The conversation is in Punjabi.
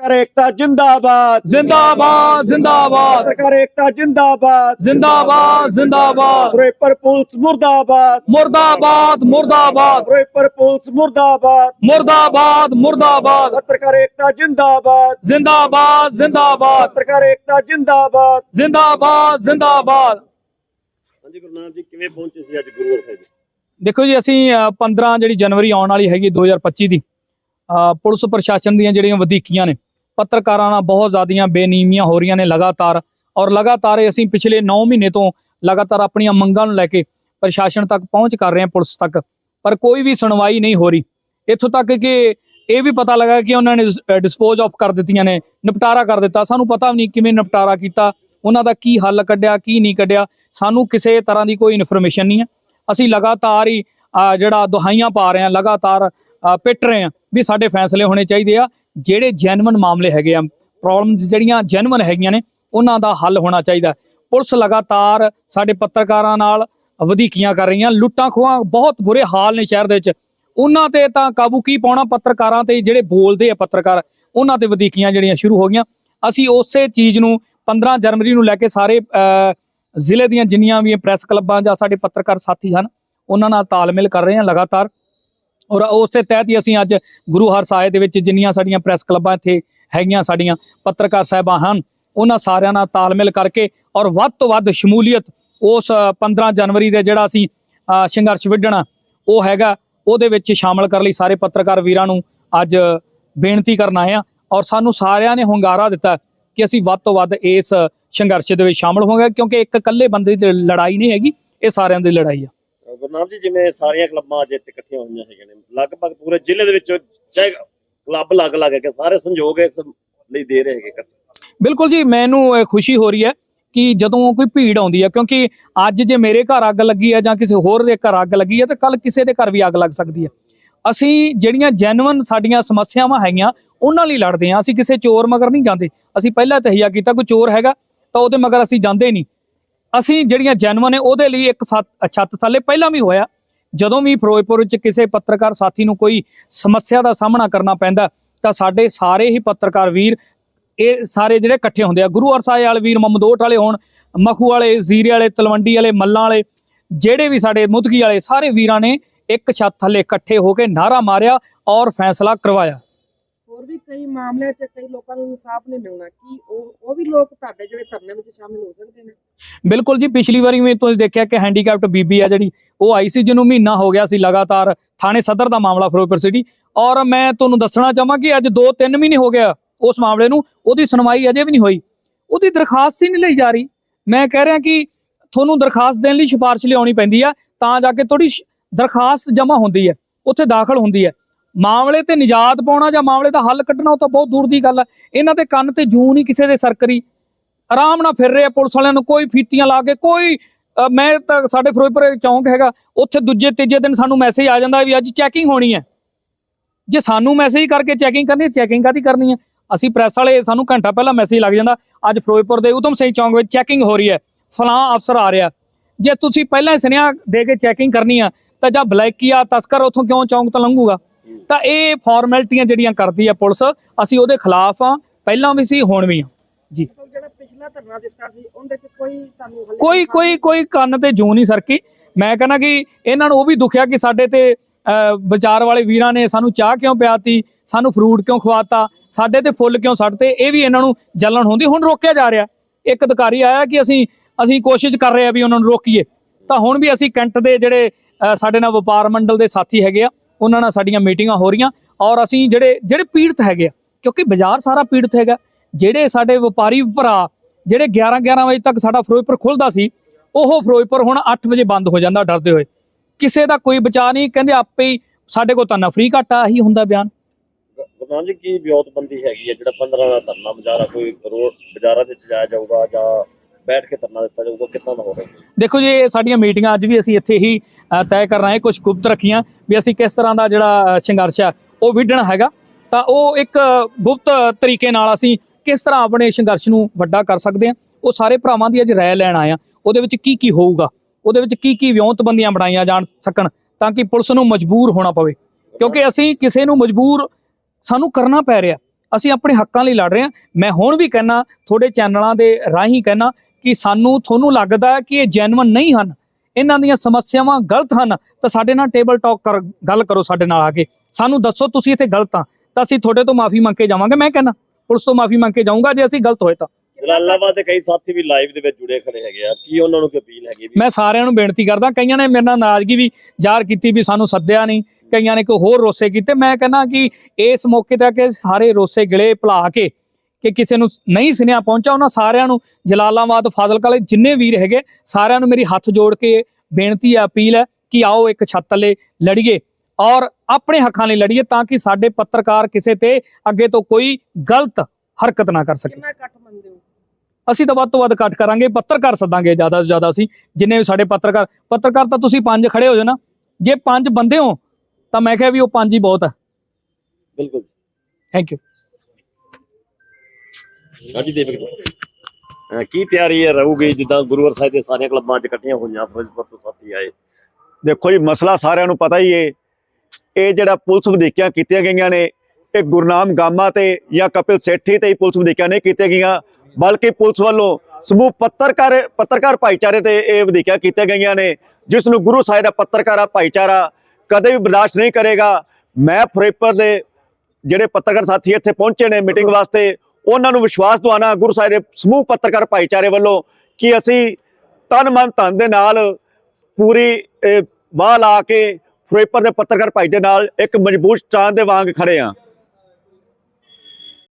ਪੱਤਰਕਾਰ ਏਕਤਾ ਜਿੰਦਾਬਾਦ। ਜ਼ਿੰਦਾਬਾਦ ਜ਼ਿੰਦਾਬਾਦ। ਪੱਤਰਕਾਰ ਏਕਤਾ ਜਿੰਦਾਬਾਦ। ਜ਼ਿੰਦਾਬਾਦ ਜ਼ਿੰਦਾਬਾਦ। ਫਿਰੋਜ਼ਪੁਰ ਪੁਲਿਸ ਮੁਰਦਾਬਾਦ। ਮੁਰਦਾਬਾਦ ਮੁਰਦਾਬਾਦ। ਫਿਰੋਜ਼ਪੁਰ ਪੁਲਿਸ ਮੁਰਦਾਬਾਦ। ਮੁਰਦਾਬਾਦ ਮੁਰਦਾਬਾਦ। ਪੱਤਰਕਾਰ ਏਕਤਾ ਜਿੰਦਾਬਾਦ। ਜ਼ਿੰਦਾਬਾਦ ਜ਼ਿੰਦਾਬਾਦ। ਪੱਤਰਕਾਰ ਏਕਤਾ ਜਿੰਦਾਬਾਦ। ਜ਼ਿੰਦਾਬਾਦ ਜ਼ਿੰਦਾਬਾਦ। ਹਾਂਜੀ ਗੁਰਨਾਮ ਜੀ ਕਿਵੇਂ ਪਹੁੰਚੇ ਸੀ ਅੱਜ ਗੁਰੂਵਾਰ ਸਾਹਿਬ? ਦੇਖੋ ਜੀ ਅਸੀਂ ਅ, 15 ਜਿਹੜੀ ਜਨਵਰੀ ਆਉਣ ਵਾਲੀ ਹੈਗੀ 2025 ਦੀ ਪੁਲਿਸ ਪ੍ਰਸ਼ਾਸਨ ਦੀਆਂ ਜਿਹੜੀਆਂ ਵਧੀਕੀਆਂ ਨੇ ਪੱਤਰਕਾਰਾਂ ਨਾਲ ਬਹੁਤ ਜ਼ਿਆਦੀਆਂ ਬੇਨੀਮੀਆਂ ਹੋ ਰਹੀਆਂ ਨੇ ਲਗਾਤਾਰ ਔਰ ਲਗਾਤਾਰ ਅਸੀਂ ਪਿਛਲੇ 9 ਮਹੀਨੇ ਤੋਂ ਲਗਾਤਾਰ ਆਪਣੀਆਂ ਮੰਗਾਂ ਨੂੰ ਲੈ ਕੇ ਪ੍ਰਸ਼ਾਸਨ ਤੱਕ ਪਹੁੰਚ ਕਰ ਰਹੇ ਹਾਂ, ਪੁਲਿਸ ਤੱਕ। ਪਰ ਕੋਈ ਵੀ ਸੁਣਵਾਈ ਨਹੀਂ ਹੋ ਰਹੀ। ਇੱਥੋਂ ਤੱਕ ਕਿ ਇਹ ਵੀ ਪਤਾ ਲੱਗਾ ਕਿ ਉਹਨਾਂ ਨੇ ਡਿਸਪੋਜ਼ ਆਫ ਕਰ ਦਿੱਤੀਆਂ ਨੇ, ਨਿਪਟਾਰਾ ਕਰ ਦਿੱਤਾ। ਸਾਨੂੰ ਪਤਾ ਵੀ ਨਹੀਂ ਕਿਵੇਂ ਨਿਪਟਾਰਾ ਕੀਤਾ, ਉਹਨਾਂ ਦਾ ਕੀ ਹੱਲ ਕੱਢਿਆ, ਕੀ ਨਹੀਂ ਕੱਢਿਆ। ਸਾਨੂੰ ਕਿਸੇ ਤਰ੍ਹਾਂ ਦੀ ਕੋਈ ਇਨਫੋਰਮੇਸ਼ਨ ਨਹੀਂ ਹੈ। ਅਸੀਂ ਲਗਾਤਾਰ ਹੀ ਜਿਹੜਾ ਦੁਹਾਈਆਂ ਪਾ ਰਹੇ ਹਾਂ, ਲਗਾਤਾਰ ਪਿੱਟ ਰਹੇ ਹਾਂ ਵੀ ਸਾਡੇ ਫੈਸਲੇ ਹੋਣੇ ਚਾਹੀਦੇ ਆ। ਜਿਹੜੇ ਜੈਨੂਇਨ ਮਾਮਲੇ ਹੈਗੇ ਆ ਪ੍ਰੋਬਲਮਸ ਜਿਹੜੀਆਂ ਜੈਨੂਇਨ ਹੈਗੀਆਂ ਨੇ, ਉਹਨਾਂ ਦਾ ਹੱਲ ਹੋਣਾ ਚਾਹੀਦਾ। ਪੁਲਿਸ ਲਗਾਤਾਰ ਸਾਡੇ ਪੱਤਰਕਾਰਾਂ ਨਾਲ ਵਧੀਕੀਆਂ ਕਰ ਰਹੀਆਂ, ਲੁੱਟਾਂ ਖੋਹਾਂ ਬਹੁਤ ਬੁਰੇ ਹਾਲ ਨੇ ਸ਼ਹਿਰ ਦੇ ਵਿੱਚ। ਉਹਨਾਂ ਤੇ ਤਾਂ ਕਾਬੂ ਕੀ ਪਾਉਣਾ? ਪੱਤਰਕਾਰਾਂ ਤੇ ਜਿਹੜੇ ਬੋਲਦੇ ਆ ਪੱਤਰਕਾਰ, ਉਹਨਾਂ ਤੇ ਵਧੀਕੀਆਂ ਜਿਹੜੀਆਂ ਸ਼ੁਰੂ ਹੋ ਗਈਆਂ। ਅਸੀਂ ਉਸੇ ਚੀਜ਼ ਨੂੰ 15 ਜਨਵਰੀ ਨੂੰ ਲੈ ਕੇ ਸਾਰੇ ਜ਼ਿਲ੍ਹੇ ਦੀਆਂ ਜਿੰਨੀਆਂ ਵੀ ਪ੍ਰੈਸ ਕਲੱਬਾਂ ਜਾਂ ਸਾਡੇ ਪੱਤਰਕਾਰ ਸਾਥੀ ਹਨ, ਉਹਨਾਂ ਨਾਲ ਤਾਲਮੇਲ ਕਰ ਰਹੇ ਹਾਂ ਲਗਾਤਾਰ। ਔਰ ਉਸੇ ਤਹਿਤ ਹੀ ਅਸੀਂ ਅੱਜ ਗੁਰੂ ਹਰ ਸਾਹਿਬ ਦੇ ਵਿੱਚ ਜਿੰਨੀਆਂ ਸਾਡੀਆਂ ਪ੍ਰੈਸ ਕਲੱਬਾਂ ਇੱਥੇ ਹੈਗੀਆਂ ਸਾਡੀਆਂ ਪੱਤਰਕਾਰ ਸਾਹਿਬਾਂ ਹਨ ਉਹਨਾਂ ਸਾਰਿਆਂ ਨਾਲ ਤਾਲਮੇਲ ਕਰਕੇ ਔਰ ਵੱਧ ਤੋਂ ਵੱਧ ਸ਼ਮੂਲੀਅਤ ਉਸ ਅ, 15 ਜਨਵਰੀ ਦੇ ਜਿਹੜਾ ਅਸੀਂ ਸੰਘਰਸ਼ ਵਿੱਢਣਾ ਉਹ ਹੈਗਾ ਉਹਦੇ ਵਿੱਚ ਸ਼ਾਮਲ ਕਰਨ ਲਈ ਸਾਰੇ ਪੱਤਰਕਾਰ ਵੀਰਾਂ ਨੂੰ ਅੱਜ ਬੇਨਤੀ ਕਰਨ ਆਏ ਆ ਔਰ ਸਾਨੂੰ ਸਾਰਿਆਂ ਨੇ ਹੁੰਗਾਰਾ ਦਿੱਤਾ ਕਿ ਅਸੀਂ ਵੱਧ ਤੋਂ ਵੱਧ ਇਸ ਸੰਘਰਸ਼ ਦੇ ਵਿੱਚ ਸ਼ਾਮਲ ਹੋਵਾਂਗੇ ਕਿਉਂਕਿ ਇੱਕ ਇਕੱਲੇ ਬੰਦੇ ਦੀ ਲੜਾਈ ਨਹੀਂ ਹੈਗੀ ਇਹ ਸਾਰਿਆਂ ਦੀ ਲੜਾਈ ਆ। ਗੁਰਨਾਮ ਜੀ, ਜਿਵੇਂ ਸਾਰੀਆਂ ਕਲੱਬਾਂ ਅੱਜ ਇੱਥੇ ਇਕੱਠੀਆਂ ਹੋਈਆਂ ਹੈਗੀਆਂ ਨੇ। ਲਗਭਗ ਪੂਰੇ ਜ਼ਿਲ੍ਹੇ ਦੇ ਵਿੱਚ ਚਾਹੇ ਕਲੱਬ ਲੱਗ ਲੱਗ ਕੇ ਸਾਰੇ ਸੰਯੋਗ ਇਸ ਲਈ ਦੇ ਰਹੇ ਹੈਗੇ ਬਿਲਕੁਲ ਜੀ, ਮੈਨੂੰ ਖੁਸ਼ੀ ਹੋ ਰਹੀ ਹੈ ਕਿ ਜਦੋਂ ਕੋਈ ਭੀੜ ਆਉਂਦੀ ਹੈ, ਕਿਉਂਕਿ ਅੱਜ ਜੇ ਮੇਰੇ ਘਰ ਅੱਗ ਲੱਗੀ ਹੈ ਜਾਂ ਕਿਸੇ ਹੋਰ ਦੇ ਘਰ ਅੱਗ ਲੱਗੀ ਹੈ, ਤਾਂ ਕੱਲ ਕਿਸੇ ਦੇ ਘਰ ਵੀ ਅੱਗ ਲੱਗ ਸਕਦੀ ਹੈ। ਅਸੀਂ ਜਿਹੜੀਆਂ ਜੈਨੂਇਨ ਸਾਡੀਆਂ ਸਮੱਸਿਆਵਾਂ ਹੈਗੀਆਂ, ਉਹਨਾਂ ਲਈ ਲੜਦੇ ਹਾਂ। ਅਸੀਂ ਕਿਸੇ ਚੋਰ ਮਗਰ ਨਹੀਂ ਜਾਂਦੇ। ਅਸੀਂ ਪਹਿਲਾਂ ਤਹੀਆ ਕੀਤਾ, ਕੋਈ ਚੋਰ ਹੈਗਾ ਤਾਂ ਉਹਦੇ ਮਗਰ ਅਸੀਂ ਜਾਂਦੇ ਨਹੀਂ। ਅਸੀਂ ਜਿਹੜੀਆਂ ਜੈਨੂਇਨ ਨੇ, ਉਹਦੇ ਲਈ ਇੱਕ ਸੱਤ- ਛੱਤ ਥੱਲੇ ਪਹਿਲਾਂ ਵੀ ਹੋਇਆ। ਜਦੋਂ ਵੀ ਫਿਰੋਜ਼ਪੁਰ ਵਿੱਚ ਕਿਸੇ ਪੱਤਰਕਾਰ ਸਾਥੀ ਨੂੰ ਕੋਈ ਸਮੱਸਿਆ ਦਾ ਸਾਹਮਣਾ ਕਰਨਾ ਪੈਂਦਾ, ਤਾਂ ਸਾਡੇ ਸਾਰੇ ਹੀ ਪੱਤਰਕਾਰ ਵੀਰ, ਇਹ ਸਾਰੇ ਜਿਹੜੇ ਇਕੱਠੇ ਹੁੰਦੇ ਆ। ਗੁਰੂ ਅਰਸਾਏ ਵਾਲੇ ਵੀਰ, ਮਮਦੋਟ ਵਾਲੇ ਹੋਣ, ਮਖੂ ਵਾਲੇ, ਜ਼ੀਰੇ ਵਾਲੇ, ਤਲਵੰਡੀ ਵਾਲੇ, ਮੱਲਾਂ ਵਾਲੇ, ਜਿਹੜੇ ਵੀ ਸਾਡੇ ਮੁਦਗੀ ਵਾਲੇ, ਸਾਰੇ ਵੀਰਾਂ ਨੇ ਇੱਕ ਛੱਤ ਥੱਲੇ ਇਕੱਠੇ ਹੋ ਕੇ ਨਾਰਾ ਮਾਰਿਆ ਔਰ ਫੈਸਲਾ ਕਰਵਾਇਆ। ਹੋਰ ਵੀ ਕਈ ਮਾਮਲਿਆਂ 'ਚ ਕਈ ਲੋਕਾਂ ਨੂੰ ਇਨਸਾਫ ਨਹੀਂ ਮਿਲਣਾ, ਕੀ ਉਹ ਉਹ ਵੀ ਲੋਕ ਤੁਹਾਡੇ ਜਿਹੜੇ ਧਰਨੇ ਵਿੱਚ ਸ਼ਾਮਿਲ ਹੋ ਸਕਦੇ ਨੇ? ਬਿਲਕੁਲ ਜੀ, ਪਿਛਲੀ ਵਾਰੀ ਵੀ ਤੁਸੀਂ ਦੇਖਿਆ ਕਿ ਹੈਂਡੀਕੈਪਟ ਬੀਬੀ ਆ ਜਿਹੜੀ, ਉਹ ਆਈ ਸੀ ਜਿਹਨੂੰ ਮਹੀਨਾ ਹੋ ਗਿਆ ਸੀ ਲਗਾਤਾਰ ਥਾਣੇ ਸਦਰ ਦਾ ਮਾਮਲਾ ਫਿਰੋਜ਼ਪੁਰ ਸਿਟੀ ਔਰ ਮੈਂ ਤੁਹਾਨੂੰ ਦੱਸਣਾ ਚਾਹਾਂ ਕਿ ਅੱਜ 2-3 ਮਹੀਨੇ ਹੋ ਗਿਆ ਉਸ ਮਾਮਲੇ ਨੂੰ, ਉਹਦੀ ਸੁਣਵਾਈ ਅਜੇ ਵੀ ਨਹੀਂ ਹੋਈ। ਉਹਦੀ ਦਰਖਾਸਤ ਹੀ ਨਹੀਂ ਲਈ ਜਾ ਰਹੀ। ਮੈਂ ਕਹਿ ਰਿਹਾ ਕਿ ਤੁਹਾਨੂੰ ਦਰਖਾਸਤ ਦੇਣ ਲਈ ਸਿਫਾਰਿਸ਼ ਲਿਆਉਣੀ ਪੈਂਦੀ ਆ, ਤਾਂ ਜਾ ਕੇ ਤੁਹਾਡੀ ਦਰਖਾਸਤ ਜਮ੍ਹਾਂ ਹੁੰਦੀ ਹੈ, ਉੱਥੇ ਦਾਖਲ ਹੁੰਦੀ ਹੈ। ਮਾਮਲੇ ਤੇ ਨਿਜਾਤ ਪਾਉਣਾ ਜਾਂ ਮਾਮਲੇ ਦਾ ਹੱਲ ਕੱਢਣਾ ਉਹ ਤਾਂ ਬਹੁਤ ਦੂਰ ਦੀ ਗੱਲ ਹੈ ਇਹਨਾਂ ਦੇ ਕੰਨ ਤੇ ਜੂੰ ਨਹੀਂ ਕਿਸੇ ਦੇ ਸਰਕਰੀ ਆਰਾਮ ਨਾਲ ਫਿਰ ਰਹੇ ਆ ਪੁਲਿਸ ਵਾਲਿਆਂ ਨੂੰ ਕੋਈ ਫੀਤੀਆਂ ਲਾ ਕੇ ਕੋਈ ਮੈਂ ਤਾਂ ਸਾਡੇ ਫਿਰੋਜ਼ਪੁਰ ਚੌਂਕ ਹੈਗਾ, ਉੱਥੇ ਦੂਜੇ ਤੀਜੇ ਦਿਨ ਸਾਨੂੰ ਮੈਸੇਜ ਆ ਜਾਂਦਾ ਵੀ ਅੱਜ ਚੈਕਿੰਗ ਹੋਣੀ ਹੈ ਜੇ ਸਾਨੂੰ ਮੈਸੇਜ ਕਰਕੇ ਚੈਕਿੰਗ ਕਰਨੀ ਹੈ ਚੈਕਿੰਗ ਕਾਦੀ ਕਰਨੀ ਹੈ ਅਸੀਂ ਪ੍ਰੈਸ ਵਾਲੇ ਸਾਨੂੰ ਘੰਟਾ ਪਹਿਲਾਂ ਮੈਸੇਜ ਲੱਗ ਜਾਂਦਾ, ਅੱਜ ਫਿਰੋਜ਼ਪੁਰ ਦੇ ਉਤਮ ਸਿੰਘ ਚੌਂਕ ਵਿੱਚ ਚੈਕਿੰਗ ਹੋ ਰਹੀ ਹੈ ਫਲਾਂ ਅਫਸਰ ਆ ਰਿਹਾ। ਜੇ ਤੁਸੀਂ ਪਹਿਲਾਂ ਹੀ ਸੁਨੇਹਾ ਦੇ ਕੇ ਚੈਕਿੰਗ ਕਰਨੀ ਆ, ਤਾਂ ਜਾਂ ਬਲੈਕੀਆ ਤਸਕਰ ਉੱਥੋਂ ਕਿਉਂ ਚੌਂਕ ਤੋਂ ਲੰਘੂਗਾ? ਤਾਂ ਇਹ ਫਾਰਮੈਲਿਟੀਆਂ ਜਿਹੜੀਆਂ ਕਰਦੀ ਆ ਪੁਲਿਸ ਅਸੀਂ ਉਹਦੇ ਖਿਲਾਫ ਆ ਪਹਿਲਾਂ ਵੀ ਸੀ ਹੁਣ ਵੀ ਆ। ਜਿਹੜਾ ਪਿਛਲਾ ਧਰਨਾ ਦਿੱਤਾ ਸੀ ਉਹਦੇ 'ਚ ਕੋਈ ਤੁਹਾਨੂੰ ਕੋਈ ਕੋਈ ਕੋਈ ਕੰਨ ਤੇ ਜੂ ਨਹੀਂ ਸਰਕੀ। ਮੈਂ ਕਹਿੰਦਾ ਕਿ ਇਹਨਾਂ ਨੂੰ ਉਹ ਵੀ ਦੁਖਿਆ ਕਿ ਸਾਡੇ ਤੇ ਵਿਚਾਰ ਵਾਲੇ ਵੀਰਾਂ ਨੇ ਸਾਨੂੰ ਚਾਹ ਕਿਉਂ ਪਿਆਤੀ ਸਾਨੂੰ ਫਰੂਟ ਕਿਉਂ ਖਵਾਤਾ ਸਾਡੇ ਤੇ ਫੁੱਲ ਕਿਉਂ ਸੱਟਤੇ ਇਹ ਵੀ ਇਹਨਾਂ ਨੂੰ ਜਲਣ ਹੁੰਦੀ ਹੁਣ ਰੋਕਿਆ ਜਾ ਰਿਹਾ। ਇੱਕ ਅਧਿਕਾਰੀ ਆਇਆ ਕਿ ਅਸੀਂ ਅਸੀਂ ਕੋਸ਼ਿਸ਼ ਕਰ ਰਹੇ ਆ ਵੀ ਉਹਨਾਂ ਨੂੰ ਰੋਕੀਏ। ਤਾਂ ਹੁਣ ਵੀ ਅਸੀਂ ਕੈਂਟ ਦੇ ਜਿਹੜੇ ਸਾਡੇ ਨਾਲ ਵਪਾਰ ਮੰਡਲ ਦੇ ਸਾਥੀ ਹੈਗੇ ਆ ਉਹਨਾਂ ਨਾਲ ਸਾਡੀਆਂ ਮੀਟਿੰਗਾਂ ਹੋ ਰਹੀਆਂ ਔਰ ਅਸੀਂ ਜਿਹੜੇ ਜਿਹੜੇ ਪੀੜਤ ਹੈਗੇ ਆ, ਕਿਉਂਕਿ ਬਾਜ਼ਾਰ ਸਾਰਾ ਪੀੜਤ ਹੈਗਾ, ਜਿਹੜੇ ਸਾਡੇ ਵਪਾਰੀ ਭਰਾ, ਜਿਹੜੇ 11 11 ਵਜੇ ਤੱਕ ਸਾਡਾ ਫਿਰੋਜ਼ਪੁਰ ਖੁੱਲਦਾ ਸੀ, ਉਹ ਫਿਰੋਜ਼ਪੁਰ ਹੁਣ 8 ਵਜੇ ਬੰਦ ਹੋ ਜਾਂਦਾ, ਡਰਦੇ ਹੋਏ। ਕਿਸੇ ਦਾ ਕੋਈ ਬਚਾ ਨਹੀਂ, ਕਹਿੰਦੇ ਆਪੇ ਹੀ ਸਾਡੇ ਕੋਲ ਤਾਂ ਨਫਰੀ ਘਾਟਾ ਹੀ ਹੁੰਦਾ ਬਿਆਨ। ਗੁਰਨਾਮ ਜੀ, ਕੀ ਵਿਉਂਤਬੰਦੀ ਹੈਗੀ ਹੈ ਜਿਹੜਾ 15 ਦਾ ਧਰਨਾ, ਬਾਜ਼ਾਰਾ ਕੋਈ ਰੋਡ ਬਾਜ਼ਾਰਾਂ ਦੇ ਵਿੱਚ ਜਾਊਗਾ ਜਾਂ ਬੈਠ ਕੇ ਧਰਨਾ ਦਿੱਤਾ ਜਾਊਗਾ ਕਿੰਨਾ ਦਾ ਹੋਵੇਗਾ ਦੇਖੋ ਜੀ, ਇਹ ਸਾਡੀਆਂ ਮੀਟਿੰਗਾਂ ਅੱਜ ਵੀ ਅਸੀਂ ਇੱਥੇ ਹੀ ਤੈਅ ਕਰ ਰਹੇ ਹਾਂ ਕੁਝ ਗੁਪਤ ਰੱਖੀਆਂ ਵੀ ਅਸੀਂ ਕਿਸ ਤਰ੍ਹਾਂ ਦਾ ਜਿਹੜਾ ਸੰਘਰਸ਼ ਆ, ਉਹ ਵਿੱਢਣਾ ਹੈਗਾ। ਤਾਂ ਉਹ ਇੱਕ ਗੁਪਤ ਤਰੀਕੇ ਨਾਲ ਅਸੀਂ ਕਿਸ ਤਰ੍ਹਾਂ ਆਪਣੇ ਸੰਘਰਸ਼ ਨੂੰ ਵੱਡਾ ਕਰ ਸਕਦੇ ਹਾਂ। ਉਹ ਸਾਰੇ ਭਰਾਵਾਂ ਦੀ ਅੱਜ ਰਾਏ ਲੈਣ ਆਏ ਆ ਉਹਦੇ ਵਿੱਚ ਕੀ ਕੀ ਹੋਊਗਾ? ਉਹਦੇ ਵਿੱਚ ਕੀ ਕੀ ਵਿਉਂਤਬੰਦੀਆਂ ਬਣਾਈਆਂ ਜਾਣ ਸਕਣ ਤਾਂ ਕਿ ਪੁਲਿਸ ਨੂੰ ਮਜਬੂਰ ਹੋਣਾ ਪਵੇ। ਕਿਉਂਕਿ ਅਸੀਂ ਕਿਸੇ ਨੂੰ ਮਜਬੂਰ ਸਾਨੂੰ ਕਰਨਾ ਪੈ ਰਿਹਾ। ਅਸੀਂ ਆਪਣੇ ਹੱਕਾਂ ਲਈ ਲੜ ਰਹੇ ਹਾਂ। ਮੈਂ ਹੁਣ ਵੀ ਕਹਿਣਾ ਤੁਹਾਡੇ ਚੈਨਲਾਂ ਦੇ ਰਾਹੀਂ ਕਹਿਣਾ ਕਿ ਸਾਨੂੰ ਤੁਹਾਨੂੰ ਲੱਗਦਾ ਹੈ ਕਿ ਇਹ ਜੈਨੂਇਨ ਨਹੀਂ ਹਨ। ਇਹਨਾਂ ਦੀਆਂ ਸਮੱਸਿਆਵਾਂ ਗਲਤ ਹਨ। ਤਾਂ ਸਾਡੇ ਨਾਲ ਟੇਬਲ ਟਾਕ ਕਰ ਗੱਲ ਕਰੋ ਸਾਡੇ ਨਾਲ ਆ ਕੇ। ਸਾਨੂੰ ਦੱਸੋ ਤੁਸੀਂ ਇੱਥੇ ਗਲਤ ਆ। ਤਾਂ ਅਸੀਂ ਤੁਹਾਡੇ ਤੋਂ ਮਾਫੀ ਮੰਗ ਕੇ ਜਾਵਾਂਗੇ ਮੈਂ ਕਹਿੰਦਾ ਪੁਲਿਸ ਤੋਂ ਮਾਫੀ ਮੰਗ ਕੇ ਜਾਊਂਗਾ ਜੇ ਅਸੀਂ ਗਲਤ ਹੋਏ ਤਾਂ। ਜਲਾਲਾਬਾਦ ਦੇ ਕਈ ਸਾਥੀ ਵੀ ਲਾਈਵ ਦੇ ਵਿੱਚ ਜੁੜੇ ਖੜੇ ਹੈਗੇ ਆ। ਕੀ ਉਹਨਾਂ ਨੂੰ ਕੀ ਅਪੀਲ ਹੈਗੀ ਵੀ? ਮੈਂ ਸਾਰਿਆਂ ਨੂੰ ਬੇਨਤੀ ਕਰਦਾ ਕਈਆਂ ਨੇ ਮੇਰੇ ਨਾਲ ਨਾਰਾਜ਼ਗੀ ਵੀ ਜ਼ਾਹਰ ਕੀਤੀ ਵੀ ਸਾਨੂੰ ਸੱਦਿਆ ਨਹੀਂ। ਕਈਆਂ ਨੇ ਕੋਈ ਹੋਰ ਰੋਸੇ ਕੀਤੇ। ਮੈਂ ਕਹਿੰਦਾ ਕਿ ਇਸ ਮੌਕੇ ਤੇ ਆ ਕੇ ਸਾਰੇ ਰੋਸੇ ਗਿਲੇ ਭੁਲਾ ਕੇ ਕਿ ਕਿਸੇ ਨੂੰ ਨਹੀਂ ਸੁਨੇਹਾ ਪਹੁੰਚਾ ਉਹਨਾਂ ਸਾਰਿਆਂ ਨੂੰ ਜਲਾਲਾਬਾਦ ਫਾਜ਼ਿਲਕਾ ਵਾਲੇ ਜਿੰਨੇ ਵੀਰ ਹੈਗੇ ਸਾਰਿਆਂ ਨੂੰ ਮੇਰੀ ਹੱਥ ਜੋੜ ਕੇ ਬੇਨਤੀ ਹੈ ਅਪੀਲ ਹੈ ਕਿ ਆਓ ਇੱਕ ਛੱਤ ਥੱਲੇ ਲੜੀਏ ਔਰ ਆਪਣੇ ਹੱਕਾਂ ਲਈ ਲੜੀਏ ਤਾਂ ਕਿ ਸਾਡੇ ਪੱਤਰਕਾਰ ਕਿਸੇ ਤੇ ਅੱਗੇ ਤੋਂ ਕੋਈ ਗਲਤ ਹਰਕਤ ਨਾ ਕਰ ਸਕੇ। ਕਿੰਨਾ ਇਕੱਠ ਮੰਨਦੇ ਹੋ? ਅਸੀਂ ਤਾਂ ਵੱਧ ਤੋਂ ਵੱਧ ਕੱਟ ਕਰਾਂਗੇ ਪੱਤਰਕਾਰ ਸੱਦਾਂਗੇ ਜ਼ਿਆਦਾ ਤੋਂ ਜ਼ਿਆਦਾ ਅਸੀਂ ਜਿੰਨੇ ਵੀ ਸਾਡੇ ਪੱਤਰਕਾਰ ਪੱਤਰਕਾਰ ਤਾਂ ਤੁਸੀਂ ਪੰਜ ਖੜੇ ਹੋ ਨਾ। ਜੇ ਪੰਜ ਬੰਦੇ ਹੋ ਤਾਂ ਮੈਂ ਕਿਹਾ ਵੀ ਉਹ ਪੰਜ ਹੀ ਬਹੁਤ ਹੈ। ਬਿਲਕੁਲ ਥੈਂਕ ਯੂ ਹਾਂਜੀ ਦੀਪਕ ਜੀ। ਕੀ ਤਿਆਰੀ ਹੈ ਰਹੂਗੀ ਜਿੱਦਾਂ ਗੁਰੂਵਰ ਸਾਹਿਬ ਦੇ ਸਾਰੀਆਂ ਕਲੱਬਾਂ 'ਚ ਇਕੱਠੀਆਂ ਹੋਈਆਂ, ਫਿਰੋਜ਼ਪੁਰ ਤੋਂ ਸਾਥੀ ਆਏ? ਦੇਖੋ ਜੀ, ਮਸਲਾ ਸਾਰਿਆਂ ਨੂੰ ਪਤਾ ਹੀ ਏ। ਇਹ ਜਿਹੜਾ ਪੁਲਿਸ ਵਧੀਕੀਆਂ ਕੀਤੀਆਂ ਗਈਆਂ ਨੇ, ਇਹ ਗੁਰਨਾਮ ਗਾਮਾ ਤੇ ਜਾਂ ਕਪਿਲ ਸੇਠੀ ਤੇ ਪੁਲਿਸ ਵਧੀਕੀਆਂ ਨਹੀਂ ਕੀਤੀਆਂ ਗਈਆਂ, ਬਲਕਿ ਪੁਲਿਸ ਵੱਲੋਂ ਸਮੂਹ ਪੱਤਰਕਾਰ ਪੱਤਰਕਾਰ ਭਾਈਚਾਰੇ ਤੇ ਇਹ ਵਧੀਕੀਆਂ ਕੀਤੀਆਂ ਗਈਆਂ ਨੇ, ਜਿਸ ਨੂੰ ਗੁਰੂ ਸਾਹਿਬ ਦਾ ਪੱਤਰਕਾਰਾ ਭਾਈਚਾਰਾ ਕਦੇ ਵੀ ਬਰਦਾਸ਼ਤ ਨਹੀਂ ਕਰੇਗਾ। ਮੈਂ ਫਰੇਪਰ ਦੇ ਜਿਹੜੇ ਪੱਤਰਕਾਰ ਸਾਥੀ ਇੱਥੇ ਪਹੁੰਚੇ ਨੇ ਮੀਟਿੰਗ ਵਾਸਤੇ ਉਹਨਾਂ ਨੂੰ ਵਿਸ਼ਵਾਸ ਦਿਵਾਉਣਾ ਗੁਰੂ ਸਾਹਿਬ ਦੇ ਸਮੂਹ ਪੱਤਰਕਾਰ ਭਾਈਚਾਰੇ ਵੱਲੋਂ ਕਿ ਅਸੀਂ ਤਨ ਮਨ ਧਨ ਦੇ ਨਾਲ ਪੂਰੀ ਇਹ, ਵਾਹ ਲਾ ਕੇ ਫਿਰੋਜ਼ਪੁਰ ਦੇ ਪੱਤਰਕਾਰ ਭਾਈ ਦੇ ਨਾਲ ਇੱਕ ਮਜ਼ਬੂਤ ਚਾਂਦ ਦੇ ਵਾਂਗ ਖੜੇ ਆ